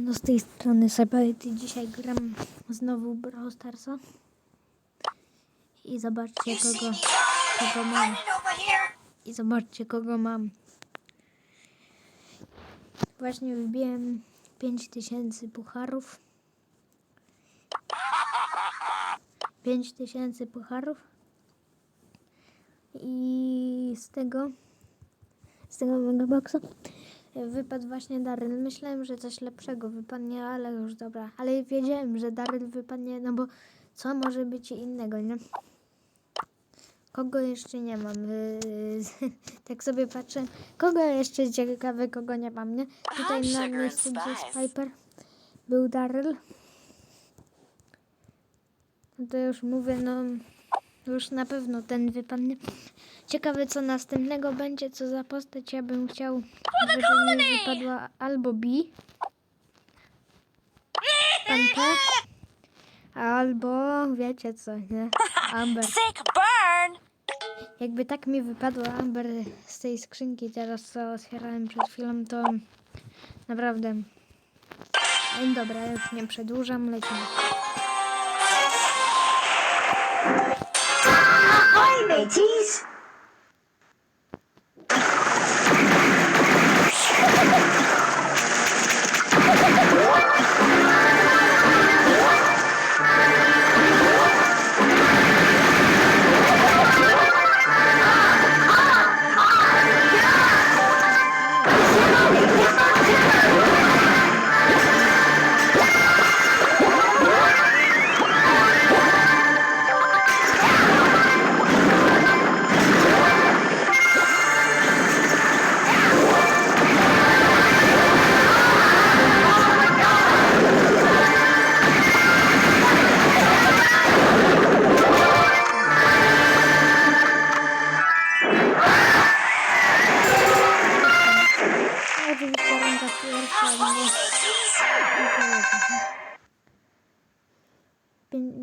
No z tej strony Separity dzisiaj gram znowu Brawl Starsa. I zobaczcie kogo, kogo mam. I zobaczcie kogo mam. Właśnie wbiłem 5000 pucharów. 5000 pucharów. I z tego z tego megaboxa wypadł właśnie Daryl. Myślałem, że coś lepszego wypadnie, ale już dobra. Ale wiedziałem, że Daryl wypadnie, no bo co może być innego, nie? Kogo jeszcze nie mam? Yy, tak sobie patrzę. Kogo jeszcze ciekawe, kogo nie mam, nie? Tutaj na miejscu, gdzie jest. Piper, był Daryl. No to już mówię, no już na pewno ten wypadnie. Ciekawe, co następnego będzie, co za postać ja bym chciał, żeby mi wypadła albo B, Panther, albo wiecie co, nie? Amber. Sick burn. Jakby tak mi wypadła Amber z tej skrzynki teraz, co otwierałem przed chwilą, to naprawdę... Dobra, już nie przedłużam, lecimy. Hey, Matisse!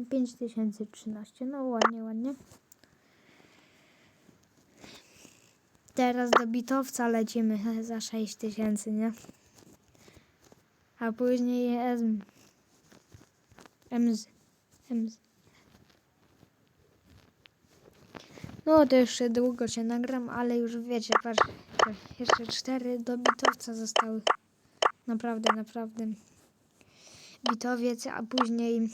5013, no ładnie, ładnie. Teraz do bitowca lecimy za 6000, nie? A później EZM. EMZ. EMZ. No to jeszcze długo się nagram, ale już wiecie, patrz, jeszcze cztery do bitowca zostały. Naprawdę, naprawdę. Bitowiec, a później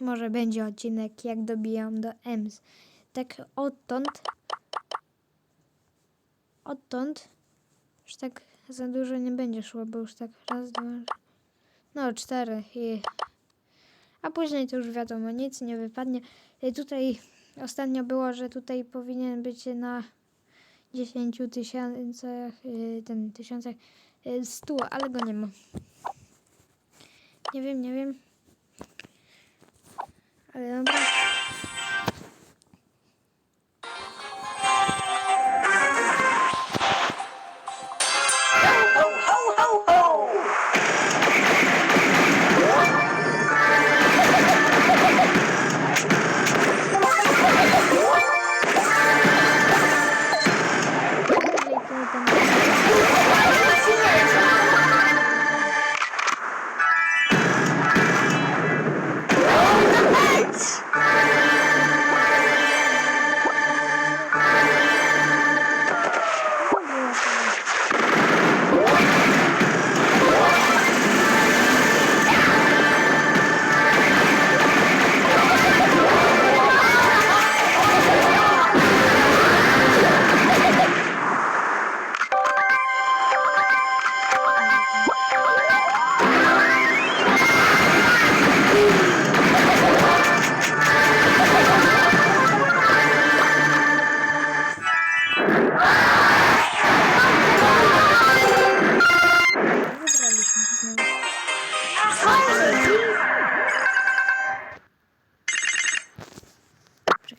może będzie odcinek, jak dobijam do EMS. Tak odtąd, odtąd, już tak za dużo nie będzie szło, bo już tak raz, dwa, no cztery i... A później to już wiadomo, nic nie wypadnie. I tutaj ostatnio było, że tutaj powinien być na 10 tysiącach, y, ten tysiącach, y, 100, ale go nie ma. Nie wiem, nie wiem. Ale dobra.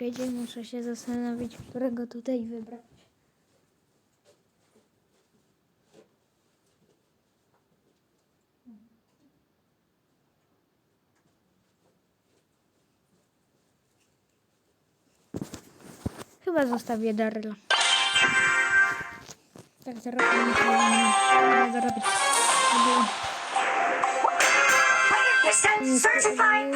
Czekajcie, muszę się zastanowić, którego tutaj wybrać. Chyba zostawię Daryla. Tak zarobię. Nie 100% certified.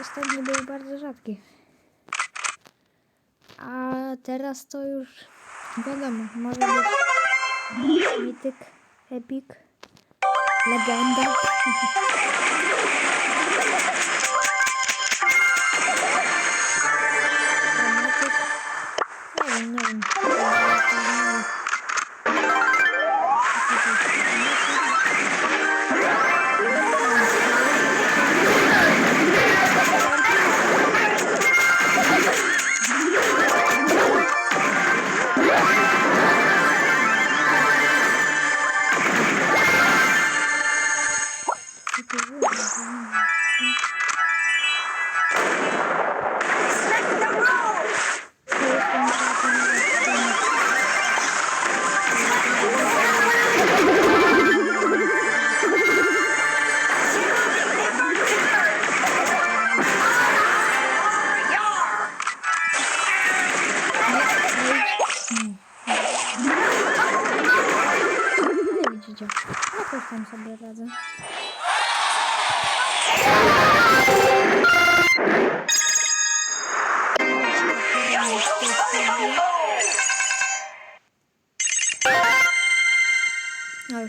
Ostatni był bardzo rzadki. A teraz to już wiadomo, może być mityk, epic, legenda.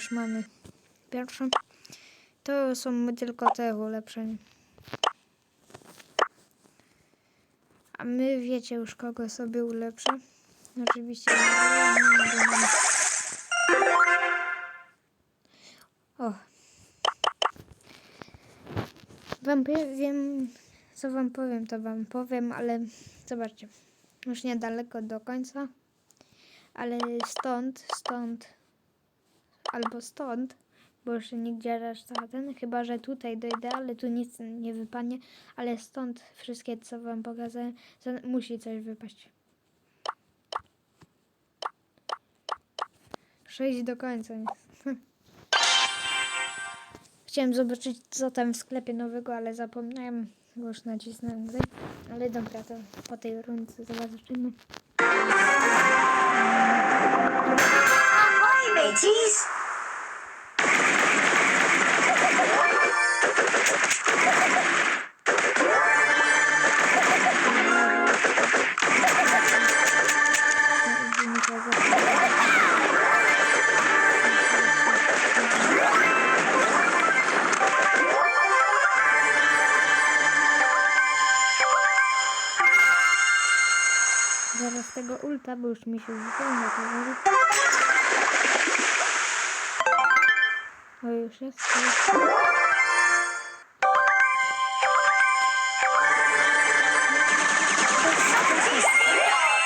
Już mamy pierwszą. To są tylko te ulepszenia. A my wiecie już kogo sobie ulepszę. Oczywiście. O. Wam powiem, co wam powiem, to wam powiem, ale zobaczcie. Już niedaleko do końca. Ale stąd, stąd, albo stąd, bo jeszcze nigdzie reszta ten, chyba że tutaj dojdę, ale tu nic nie wypadnie, ale stąd wszystkie, co wam pokazałem, za- musi coś wypaść. Przejść do końca. Chciałem zobaczyć, co tam w sklepie nowego, ale zapomniałem. Już nacisnąłem gry. Ale dobra, to po tej rundce zobaczymy. Ahoy, ulta, bo już mi się zupełnie powoli. O, już jest. to jest.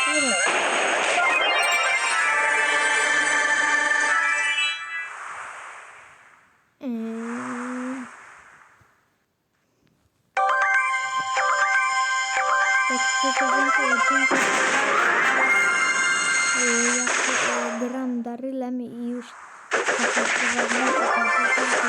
Dobra. Ym. Jak chcecie więcej odcinków, y, jak y, gram Darylem i już to na przykład nagrody, czy coś tam, czy coś,